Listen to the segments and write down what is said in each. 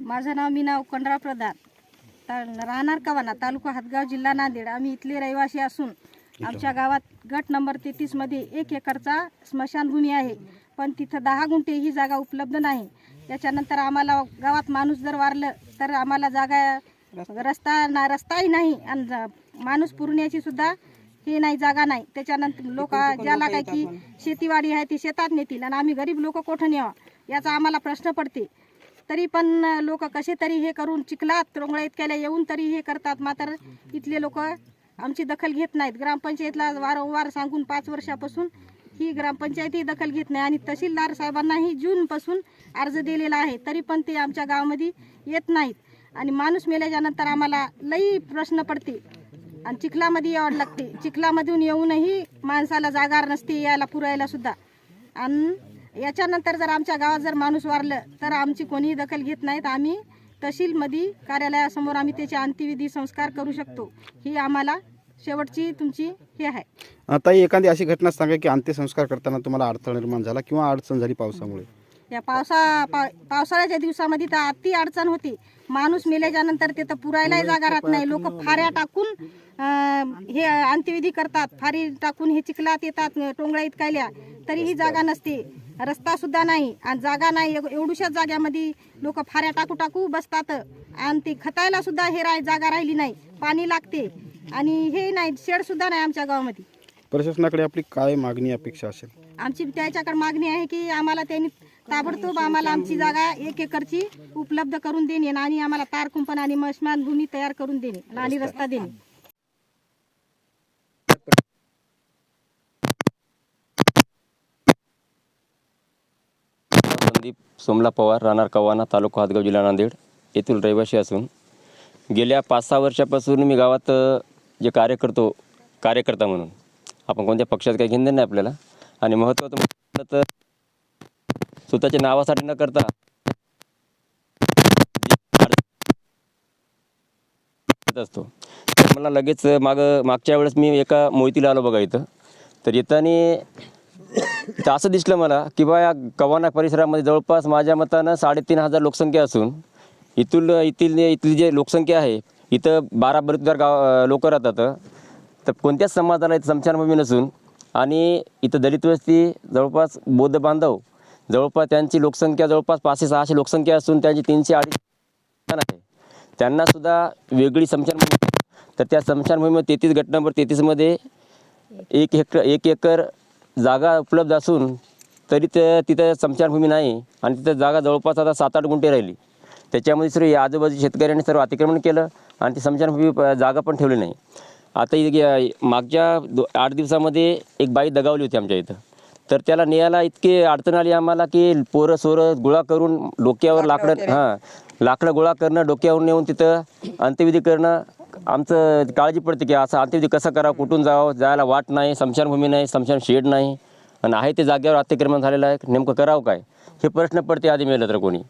माझं नाव मी नाव कंडरा प्रधान. ता राहणार कवाना तालुका हातगाव जिल्हा नांदेड. आम्ही इथले रहिवासी असून आमच्या गावात गट नंबर तेहतीसमध्ये एक एकरचा स्मशानभूमी आहे. पण तिथं दहा गुंठे ही जागा उपलब्ध नाही. त्याच्यानंतर आम्हाला गावात माणूस जर वारलं तर आम्हाला जागा रस्ता ना रस्ताही नाही आणि माणूस पुरण्याची सुद्धा हे नाही जागा नाही. त्याच्यानंतर लोक ज्याला काय की शेतीवाडी आहे ती शेतात नेतील आणि आम्ही गरीब लोक कोठं न्यावा? याचा आम्हाला प्रश्न पडते. तरी पण लोक कसे तरी हे करून चिखलात तोंगळ्या इतक्याला येऊन तरी हे करतात. मात्र इथले लोक आमची दखल घेत नाहीत. ग्रामपंचायतला वारंवार सांगून पाच वर्षापासून ही ग्रामपंचायतही दखल घेत नाही. आणि तहसीलदार साहेबांनाही जूनपासून अर्ज दिलेला आहे. तरी पण ते आमच्या गावामध्ये येत नाहीत. आणि माणूस मेल्याच्या नंतर आम्हाला लई प्रश्न पडते. आणि चिखलामध्ये यावं लागते. चिखलामधून येऊनही माणसाला जागार नसते यायला पुरायला सुद्धा. आणि याच्यानंतर जर आमच्या गावात जर माणूस वारलं तर आमची कोणीही दखल घेत नाहीत. आम्ही तहसीलमध्ये कार्यालयासमोर आम्ही त्याचे अंत्यविधी संस्कार करू शकतो. ही आम्हाला शेवटची तुमची हे आहे. आता एखादी अशी घटना सांगा की अंत्यसंस्कार करताना तुम्हाला अडथळा निर्माण झाला किंवा अडचण झाली पावसामुळे. या पावसा पा पावसाळ्याच्या दिवसामध्ये तर अति अडचण होती. माणूस मेल्याच्या नंतर तिथं पुरायलाही जागा राहत नाही. लोक फाऱ्या टाकून हे अंत्यविधी करतात. फारी टाकून हे चिखलात येतात टोंगळ्या इतकायल्या. तरीही जागा नसते. रस्ता सुद्धा नाही. आणि जागा नाही. एव- एवढूशाच जाग्यामध्ये लोक फाऱ्या टाकू टाकू बसतात. आणि ते खतायला सुद्धा हे राय जागा राहिली नाही. पाणी लागते. आणि हे नाही. शेड सुद्धा नाही आमच्या गावामध्ये. प्रशासनाकडे आपली काय मागणी अपेक्षा असेल? आमची त्याच्याकडे मागणी आहे की आम्हाला त्यांनी ताबडतोब आम्हाला आमची जागा एक एकरची उपलब्ध करून देणे आणि आम्हाला तार कुंपण आणि भूमी तयार करून देणे आणि रस्ता देणे. संदीप सोमला पवार राहणार कवाना तालुका हातगाव जिल्हा नांदेड येथील रहिवासी असून गेल्या पाच सहा वर्षापासून मी गावात जे कार्य करतो कार्यकर्ता म्हणून आपण कोणत्या पक्षात काही घेणं नाही आपल्याला. आणि महत्त्वाचं म्हटलं तर स्वतःच्या नावासाठी न करता. असतो. तर मला लगेच माग मागच्या वेळेस मी एका मोहितीला आलो बघा इथं. तर येताना तर असं दिसलं मला की बा या कवाना परिसरामध्ये जवळपास माझ्या मतानं साडेतीन हजार लोकसंख्या असून इथून येथील इथली जे लोकसंख्या आहे इथं बारा बरेचदार गाव लोक राहतात. तर कोणत्याच समाजाला इथं समशानभूमी नसून आणि इथं दलित वस्ती जवळपास बौद्ध बांधव जवळपास त्यांची लोकसंख्या जवळपास पाचशे सहाशे लोकसंख्या असून त्यांची तीनशे अडीच आहे. त्यांनासुद्धा वेगळी समशानभूमी आहे. तर त्या समशानभूमीमध्ये तेहतीस गट नंबर तेहतीसमध्ये एक हेक्टर एक एकर जागा उपलब्ध असून तरी ते तिथं स्मशानभूमी नाही आणि तिथं जागा जवळपास आता सात आठ गुंठे राहिली. त्याच्यामध्ये सर्व या आजूबाजू शेतकऱ्यांनी सर्व अतिक्रमण केलं आणि ती स्मशानभूमी जागा पण ठेवली नाही. आता मागच्या दो आठ दिवसामध्ये एक बाई दगावली होती आमच्या इथं. तर त्याला न्यायला इतकी अडचण आली आम्हाला की पोरं सोरं गोळा करून डोक्यावर लाकडं हां लाकडं गोळा करणं डोक्यावर नेऊन तिथं अंत्यविधी करणं आमचं काळजी पडते की असं अंत्यविधी कसं करावं कुठून जावं जायला वाट नाही स्मशानभूमी नाही स्मशान शेड नाही. आणि आहे ते जागेवर अतिक्रमण झालेलं आहे नेमकं करावं काय? हे प्रश्न पडते आधी मेलं तर कोणी.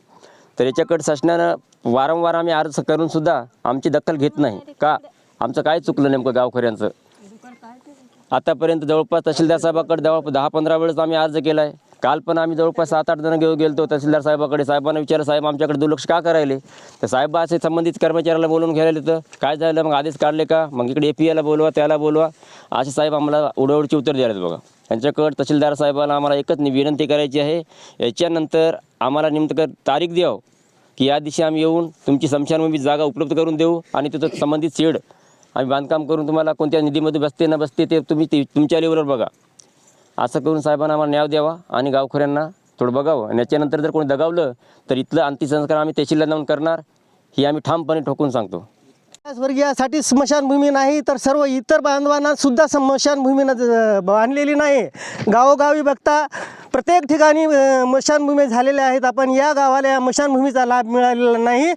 तर याच्याकडे शासनानं वारंवार आम्ही अर्ज करून सुद्धा आमची दखल घेत नाही. का? आमचं काय चुकलं नेमकं गावकऱ्यांचं? आतापर्यंत जवळपास तहसीलदार साहेबाकडे जवळ दहा पंधरा वेळेस आम्ही अर्ज केला आहे काल पण आम्ही जवळपास सात आठ जण घेऊन गेलो तहसीलदार साहेबाकडे. साहेबांना विचारलं साहेब आमच्याकडे दुर्लक्ष का करायले? तर साहेब असे संबंधित कर्मचाऱ्याला बोलून घ्यायला तर काय झालं? मग आदेश काढले का? मग इकडे ए पी एला बोलवा त्याला बोलवा. असे साहेब आम्हाला उडवडची उत्तर द्यायला बघा. त्यांच्याकडे तहसीलदार साहेबाला आम्हाला एकच विनंती करायची आहे. याच्यानंतर आम्हाला नेमकं तारीख द्यावं की या दिवशी आम्ही येऊन तुमची समशानभूमी जागा उपलब्ध करून देऊ आणि तिथं संबंधित शेड आम्ही बांधकाम करून तुम्हाला कोणत्या निधीमध्ये बसते ना बसते ते तुम्ही ते तुमच्या लेवलवर बघा. असं करून साहेबांना आम्हाला न्याय द्यावा आणि गावकऱ्यांना थोडं बघावं. आणि याच्यानंतर जर कोणी दगावलं तर इथलं अंत्यसंस्कार आम्ही तहसीलला जाऊन करणार ही आम्ही ठामपणे ठोकून सांगतो. वर्गीयासाठी स्मशानभूमी नाही तर सर्व इतर बांधवांना सुद्धा स्मशानभूमी न बांधलेली नाही. गावोगावी बघता प्रत्येक ठिकाणी स्मशानभूमी झालेल्या आहेत. आपण या गावाला या स्मशानभूमीचा लाभ मिळालेला नाही.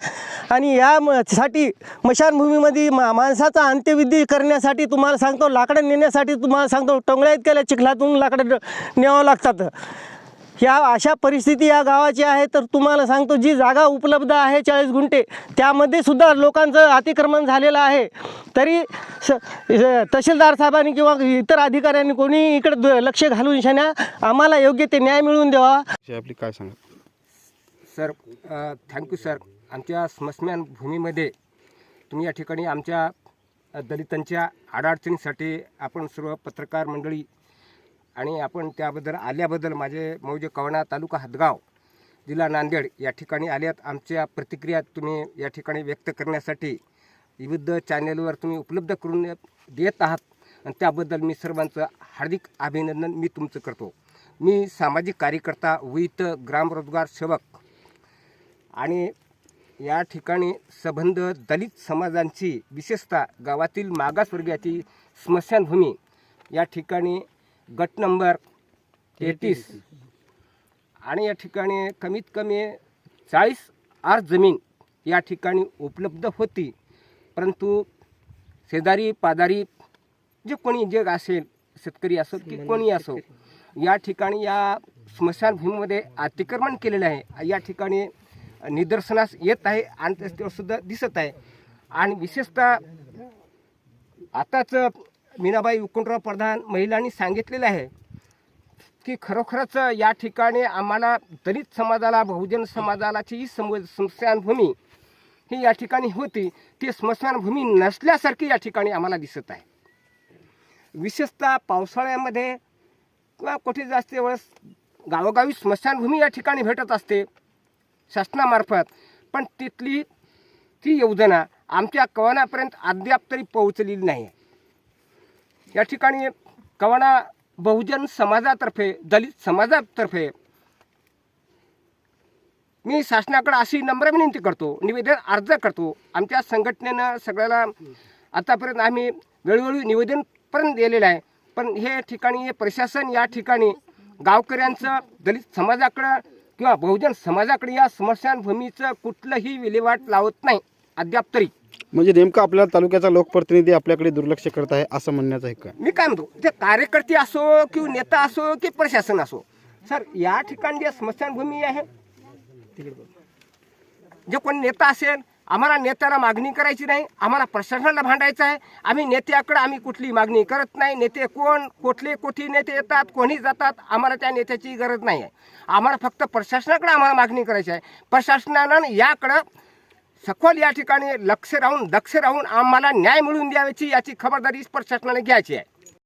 आणि या म- साठी स्मशानभूमीमध्ये मा माणसाचा अंत्यविधी करण्यासाठी तुम्हाला सांगतो लाकडं नेण्यासाठी तुम्हाला सांगतो टोंगळ्या इतक्याला चिखलातून लाकडं न्यावं लागतात. ह्या अशा परिस्थिती या गावाची आहे तर तुम्हाला सांगतो जी जागा उपलब्ध आहे चाळीस गुंठे त्यामध्ये सुद्धा लोकांचं अतिक्रमण झालेलं आहे. तरी स तहसीलदार साहेबांनी किंवा इतर अधिकाऱ्यांनी कोणी इकडे द- लक्ष घालून शान्या आम्हाला योग्य ते न्याय मिळवून द्यावा. आपली काय सांगा? Sir thank you sir. आमच्या स्मशानभूमीमध्ये तुम्ही या ठिकाणी आमच्या दलितांच्या अडचणीसाठी आपण सर्व पत्रकार मंडळी आणि आपण त्याबद्दल आल्याबद्दल माझे मौजे कवणा तालुका हदगाव जिल्हा नांदेड या ठिकाणी आल्यात. आमच्या प्रतिक्रिया तुम्ही या ठिकाणी व्यक्त करण्यासाठी विविध चॅनेलवर तुम्ही उपलब्ध करून देत आहात आणि त्याबद्दल मी सर्वांचं हार्दिक अभिनंदन मी तुमचं करतो. मी सामाजिक कार्यकर्ता वित ग्रामरोजगार सेवक आणि या ठिकाणी संबंध दलित समाजांची विशेषतः गावातील मागासवर्गीयाची स्मशानभूमी. या ठिकाणी गट नंबर तेहतीस आणि या ठिकाणी कमीत कमी चाळीस आर जमीन या ठिकाणी उपलब्ध होती. परंतु शेजारी पादारी जे कोणी जे असेल शेतकरी असो की कोणी असो या ठिकाणी या स्मशानभूमीमध्ये अतिक्रमण केलेलं आहे. या ठिकाणी निदर्शनास येत आहे आणि सुद्धा दिसत आहे. आणि विशेषतः आताच मीनाबाई उकुंडराव प्रधान महिलांनी सांगितलेलं आहे की खरोखरच या ठिकाणी आम्हाला दलित समाजाला बहुजन समाजालाची ही सम स्मशानभूमी ही या ठिकाणी होती. ती स्मशानभूमी नसल्यासारखी या ठिकाणी आम्हाला दिसत आहे. विशेषतः पावसाळ्यामध्ये किंवा कुठे जास्त वेळेस गावोगावी स्मशानभूमी या ठिकाणी भेटत असते. शासनामार्फत. पण तिथली ती योजना आमच्या कवनापर्यंत अद्याप तरी पोहोचलेली नाही. या ठिकाणी कवना बहुजन समाजातर्फे दलित समाजातर्फे मी शासनाकडे अशी नम्र विनंती करतो निवेदन अर्ज करतो. आमच्या संघटनेनं सगळ्याला आतापर्यंत आम्ही वेळोवेळी निवेदनपर्यंत दिलेलं आहे. पण हे ठिकाणी हे प्रशासन या ठिकाणी गावकऱ्यांचं दलित समाजाकडं किंवा बहुजन समाजाकडे या स्मशानभूमीचं कुठलंही विल्हेवाट लावत नाही अद्याप तरी. म्हणजे नेमकं आपल्या तालुक्याचा लोकप्रतिनिधी आपल्याकडे दुर्लक्ष करत आहे असं म्हणण्याचं आहे. का मी काय म्हणतो ते कार्यकर्ते असो किंवा नेता असो की प्रशासन असो सर या ठिकाणी जे स्मशानभूमी आहे जे कोणी नेता असेल आम्हाला नेत्याला मागणी करायची नाही आम्हाला प्रशासनाला भांडायचं आहे. आम्ही नेत्याकडे आम्ही कुठली मागणी करत नाही. नेते कोण कुठले कुठे नेते येतात कोणी जातात आम्हाला त्या नेत्याची गरज नाही आहे. आम्हाला फक्त प्रशासनाकडे आम्हाला मागणी करायची आहे. प्रशासनानं याकडं सखोल या ठिकाणी लक्ष राहून दक्ष राहून आम्हाला न्याय मिळवून द्यायची याची खबरदारी प्रशासनाने घ्यायची आहे.